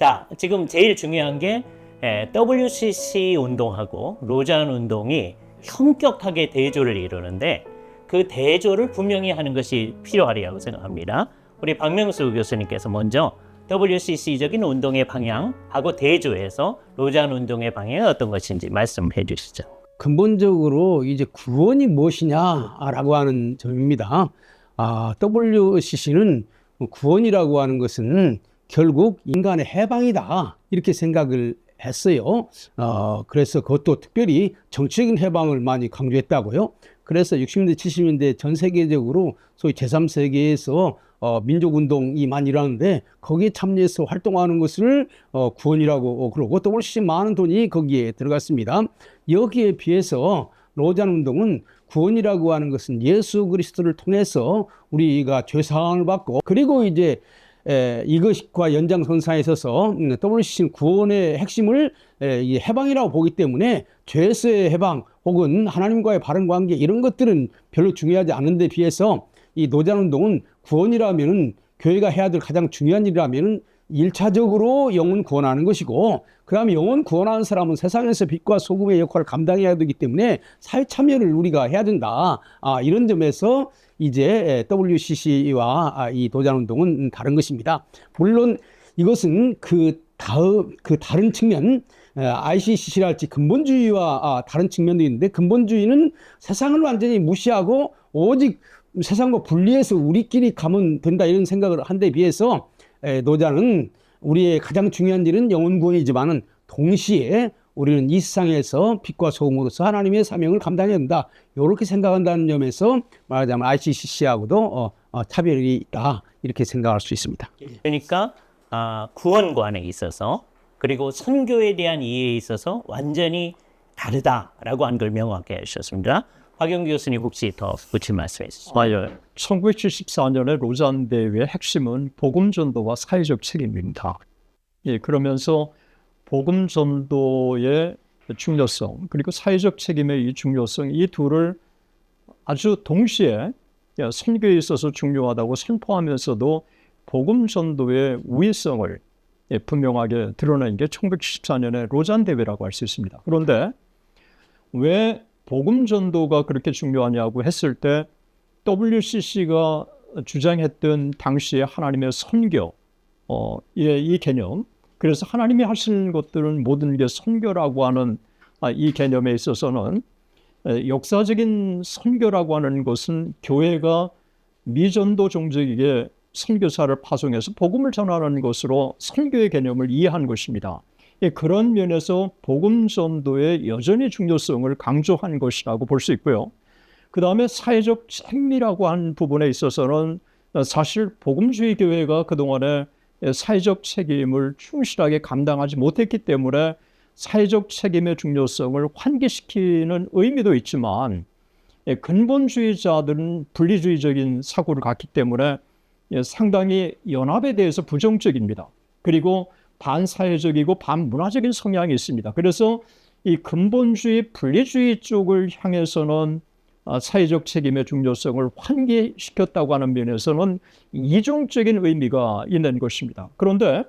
자, 지금 제일 중요한 게 에, WCC 운동하고 로잔 운동이 현격하게 대조를 이루는데 그 대조를 분명히 하는 것이 필요하리라고 생각합니다. 우리 박명수 교수님께서 먼저 WCC적인 운동의 방향하고 대조해서 로잔 운동의 방향이 어떤 것인지 말씀해 주시죠. 근본적으로 이제 구원이 무엇이냐라고 하는 점입니다. 아, WCC는 구원이라고 하는 것은 결국 인간의 해방이다 이렇게 생각을 했어요. 어, 그래서 그것도 특별히 정치적인 해방을 많이 강조했다고요. 그래서 60년대, 70년대 전 세계적으로 소위 제3세계에서 어, 민족운동이 많이 일어나는데 거기에 참여해서 활동하는 것을 어, 구원이라고 그러고 또 훨씬 많은 돈이 거기에 들어갔습니다. 여기에 비해서 로잔 운동은 구원이라고 하는 것은 예수 그리스도를 통해서 우리가 죄사함을 받고 그리고 이제 에, 이것과 연장선상에 있어서 음, WCC는 구원의 핵심을 에, 이 해방이라고 보기 때문에 죄에서의 해방 혹은 하나님과의 바른 관계 이런 것들은 별로 중요하지 않은데 비해서 이 노잔 운동은 구원이라면은 교회가 해야 될 가장 중요한 일이라면은 일차적으로 영혼 구원하는 것이고 그 다음에 영혼 구원하는 사람은 세상에서 빛과 소금의 역할을 감당해야 되기 때문에 사회 참여를 우리가 해야 된다. 아, 이런 점에서 이제 WCC와 아, 이 도전 운동은 다른 것입니다. 물론 이것은 그 다음 그 다른 측면 ICC랄지 근본주의와 아, 다른 측면도 있는데 근본주의는 세상을 완전히 무시하고 오직 세상과 분리해서 우리끼리 가면 된다 이런 생각을 한 데 비해서 에, 노자는 우리의 가장 중요한 일은 영혼 구원이지만은 동시에 우리는 이 세상에서 빛과 소금으로서 하나님의 사명을 감당해야 된다. 이렇게 생각한다는 점에서 말하자면 ICCC하고도 어, 어, 차별이 있다. 이렇게 생각할 수 있습니다. 그러니까 아, 구원관에 있어서 그리고 선교에 대한 이해에 있어서 완전히 다르다라고 한걸 명확히 해주셨습니다. 박영 교수님 혹시 더 붙일 말씀해 주시죠. 맞아요. 1974년의 로잔 대회의 핵심은 복음 전도와 사회적 책임입니다. 예, 그러면서 복음 전도의 중요성 그리고 사회적 책임의 이 중요성 이 둘을 아주 동시에 예, 선교에 있어서 중요하다고 선포하면서도 복음 전도의 우위성을 예, 분명하게 드러낸 게 1974년의 로잔 대회라고 할 수 있습니다. 그런데 왜 복음 전도가 그렇게 중요하냐고 했을 때 WCC가 주장했던 당시의 하나님의 선교 어, 예, 이 개념 그래서 하나님이 하시는 것들은 모든 게 선교라고 하는 아, 이 개념에 있어서는 에, 역사적인 선교라고 하는 것은 교회가 미전도 종족에게 선교사를 파송해서 복음을 전하는 것으로 선교의 개념을 이해한 것입니다. 예, 그런 면에서 복음 전도의 여전히 중요성을 강조한 것이라고 볼 수 있고요. 그 다음에 사회적 책임이라고 한 부분에 있어서는 사실 복음주의 교회가 그동안에 사회적 책임을 충실하게 감당하지 못했기 때문에 사회적 책임의 중요성을 환기시키는 의미도 있지만 예, 근본주의자들은 분리주의적인 사고를 갖기 때문에 예, 상당히 연합에 대해서 부정적입니다. 그리고 반사회적이고 반문화적인 성향이 있습니다. 그래서 이 근본주의 분리주의 쪽을 향해서는 아, 사회적 책임의 중요성을 환기시켰다고 하는 면에서는 이중적인 의미가 있는 것입니다. 그런데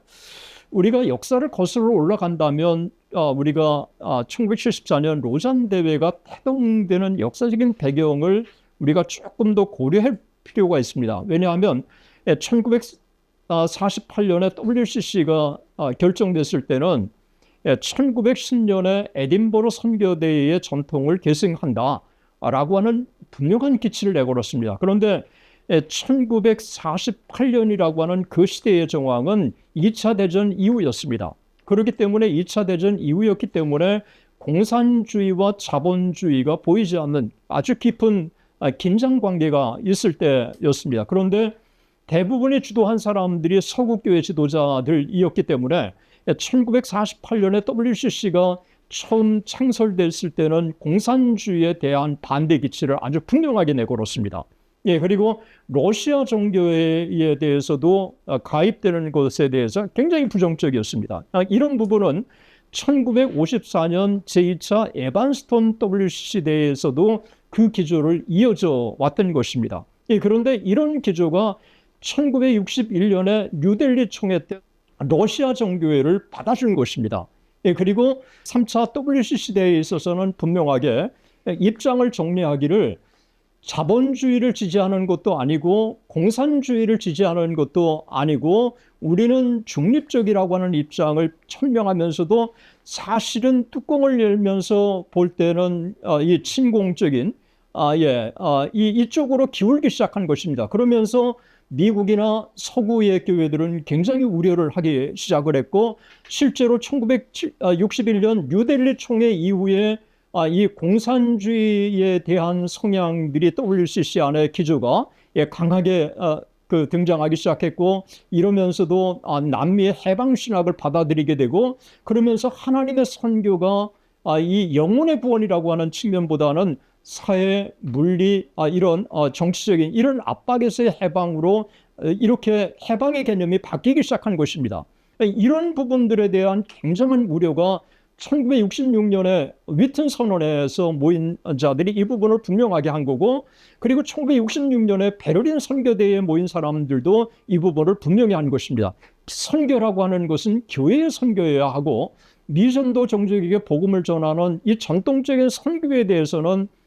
우리가 역사를 거슬러 올라간다면 아, 우리가 1974년 로잔 대회가 태동되는 역사적인 배경을 우리가 조금 더 고려할 필요가 있습니다. 왜냐하면 1948년에 WCC가 아, 결정됐을 때는 1910년에 에딘버러 선교대회의 전통을 계승한다 라고 하는 분명한 기치를 내걸었습니다. 그런데 1948년이라고 하는 그 시대의 정황은 2차 대전 이후였습니다. 그렇기 때문에 2차 대전 이후였기 때문에 공산주의와 자본주의가 보이지 않는 아주 깊은 아, 긴장 관계가 있을 때였습니다. 그런데 대부분이 주도한 사람들이 서구교회 지도자들이었기 때문에 1948년에 WCC가 처음 창설됐을 때는 공산주의에 대한 반대 기치를 아주 분명하게 내걸었습니다. 예, 그리고 러시아 종교에 대해서도 가입되는 것에 대해서 굉장히 부정적이었습니다. 아, 이런 부분은 1954년 제2차 에반스톤 WCC 대회에서도 그 기조를 이어져 왔던 것입니다. 예, 그런데 이런 기조가 1961년에 뉴델리 총회 때 러시아 정교회를 받아준 것입니다. 예, 그리고 3차 WC 시대에 있어서는 분명하게 입장을 정리하기를 자본주의를 지지하는 것도 아니고 공산주의를 지지하는 것도 아니고 우리는 중립적이라고 하는 입장을 천명하면서도 사실은 뚜껑을 열면서 볼 때는 어, 이 친공적인 아, 예, 아, 이 이쪽으로 기울기 시작한 것입니다. 그러면서 미국이나 서구의 교회들은 굉장히 우려를 하기 시작을 했고 실제로 1961년 뉴델리 총회 이후에 아, 이 공산주의에 대한 성향들이 WCC 안에 기조가 예, 강하게 어, 그 등장하기 시작했고 이러면서도 아, 남미의 해방 신학을 받아들이게 되고 그러면서 하나님의 선교가 아, 이 영혼의 구원이라고 하는 측면보다는 사회, 물리, 아, 이런 어, 정치적인 이런 압박에서의 해방으로 어, 이렇게 해방의 개념이 바뀌기 시작한 것입니다. 이런 부분들에 대한 굉장한 우려가 1966년에 위튼 선언에서 모인 자들이 이 부분을 분명하게 한 거고 그리고 1966년에 베를린 선교대에 모인 사람들도 이 부분을 분명히 한 것입니다. 선교라고 하는 것은 교회의 선교여야 하고 미전도 종족에게 복음을 전하는 이 전통적인 선교에 대해서는 에,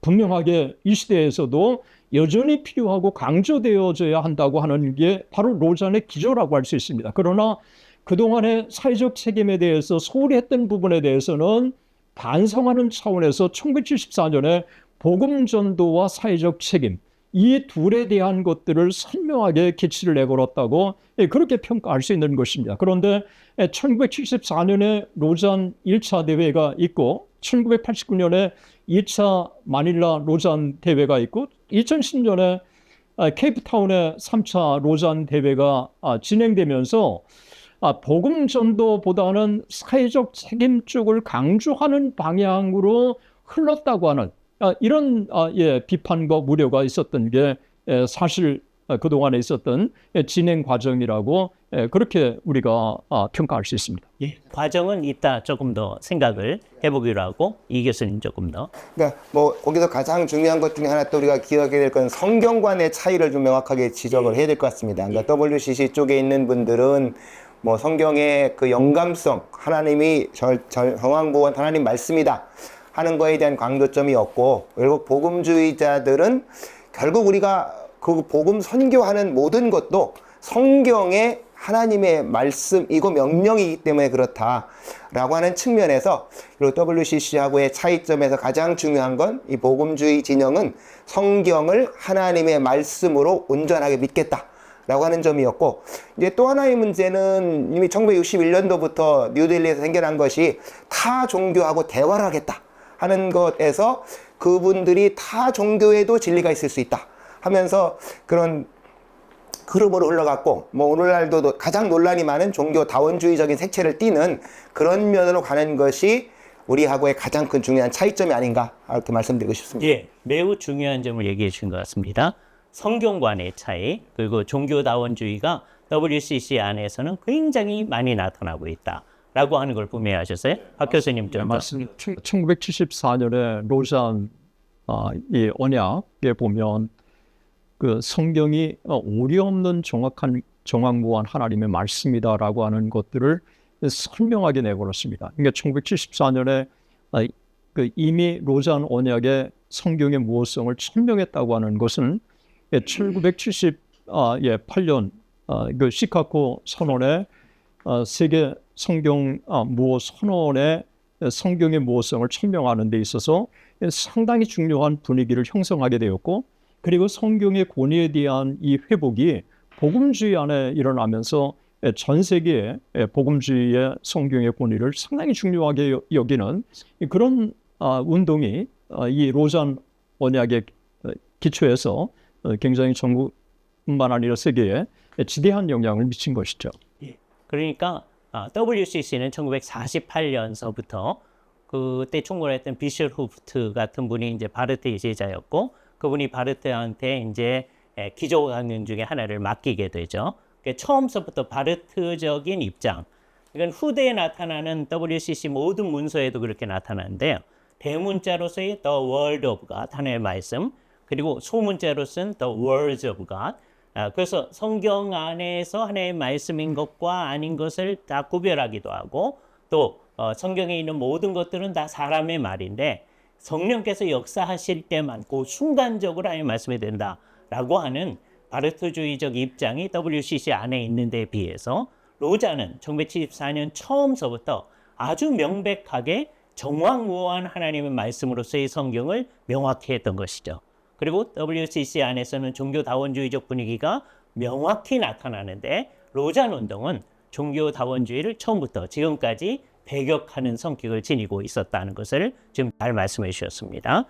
분명하게 이 시대에서도 여전히 필요하고 강조되어져야 한다고 하는 게 바로 로잔의 기조라고 할 수 있습니다. 그러나 그동안의 사회적 책임에 대해서 소홀히 했던 부분에 대해서는 반성하는 차원에서 1974년에 복음 전도와 사회적 책임 이 둘에 대한 것들을 선명하게 기치를 내걸었다고 예, 그렇게 평가할 수 있는 것입니다. 그런데 1974년에 로잔 1차 대회가 있고 1989년에 2차 마닐라 로잔 대회가 있고 2010년에 케이프타운의 3차 로잔 대회가 아, 진행되면서 아, 복음 전도보다는 사회적 책임 쪽을 강조하는 방향으로 흘렀다고 하는 아, 이런 아, 예, 비판과 우려가 있었던 게 예, 사실 아, 그동안에 있었던 예, 진행 과정이라고 예, 그렇게 우리가 아, 평가할 수 있습니다. 예. 과정은 이따 조금 더 생각을 해보기로 하고 이 교수님 조금 더. 그러니까 뭐 거기서 가장 중요한 것 중에 하나 또 우리가 기억해야 될 건 성경관의 차이를 좀 명확하게 지적을 해야 될 것 같습니다. 그러니까 WCC 쪽에 있는 분들은 뭐 성경의 그 영감성, 하나님이 절, 절, 정황보원 하나님 말씀이다 하는 거에 대한 강조점이 없고 결국 복음주의자들은 결국 우리가 그 복음 선교하는 모든 것도 성경의 하나님의 말씀이고 명령이기 때문에 그렇다라고 하는 측면에서 그리고 WCC하고의 차이점에서 가장 중요한 건 이 복음주의 진영은 성경을 하나님의 말씀으로 온전하게 믿겠다. 라고 하는 점이었고 이제 또 하나의 문제는 이미 1961년도부터 뉴델리에서 생겨난 것이 타 종교하고 대화를 하겠다 하는 것에서 그분들이 타 종교에도 진리가 있을 수 있다 하면서 그런 흐름으로 흘러갔고 뭐 오늘날도 가장 논란이 많은 종교 다원주의적인 색채를 띠는 그런 면으로 가는 것이 우리하고의 가장 큰 중요한 차이점이 아닌가 이렇게 말씀드리고 싶습니다. 예, 매우 중요한 점을 얘기해 주신 것 같습니다. 성경관의 차이 그리고 종교 다원주의가 WCC 안에서는 굉장히 많이 나타나고 있다라고 하는 걸 분명하셨어요. 박 교수님 좀 더. 맞습니다. 1974년에 로잔 아, 이 언약에 보면 그 성경이 어, 오리 없는 정확한 정확무한 하나님의 말씀이다라고 하는 것들을 선명하게 내걸었습니다. 그러니까 1974년에 아, 그 이미 로잔 언약의 성경의 무호성을 천명했다고 하는 것은 1978년 아, 그 시카고 선언의 어, 세계 성경 아, 무호 선언의 성경의 무호성을 천명하는 데 있어서 상당히 중요한 분위기를 형성하게 되었고 그리고 성경의 권위에 대한 이 회복이 복음주의 안에 일어나면서 전 세계에 복음주의의 성경의 권위를 상당히 중요하게 여- 여기는 그런 아, 운동이 아, 이 로잔 언약의 어, 기초에서 어, 굉장히 전국뿐만 아니라 세계에 지대한 영향을 미친 것이죠. 그러니까 아, WCC는 1948년서부터 그때 총괄했던 비셜 후프트 같은 분이 이제 바르트의 제자였고 그분이 바르트한테 이제 에, 기조 강령 중에 하나를 맡기게 되죠. 그러니까 처음서부터 바르트적인 입장. 이건 후대에 나타나는 WCC 모든 문서에도 그렇게 나타나는데요. 대문자로서의 The Word of God 하나의 말씀 그리고 소문자로 쓴 The Words of God 아, 그래서 성경 안에서 하나의 말씀인 것과 아닌 것을 다 구별하기도 하고 또 어, 성경에 있는 모든 것들은 다 사람의 말인데 성령께서 역사하실 때만 그 순간적으로 하나님 말씀이 된다라고 하는 바르트주의적 입장이 WCC 안에 있는 데 비해서 로자는 1974년 처음서부터 아주 명백하게 정황무한 하나님의 말씀으로서의 성경을 명확히 했던 것이죠. 그리고 WCC 안에서는 종교다원주의적 분위기가 명확히 나타나는데 로잔 운동은 종교다원주의를 처음부터 지금까지 배격하는 성격을 지니고 있었다는 것을 지금 잘 말씀해 주셨습니다.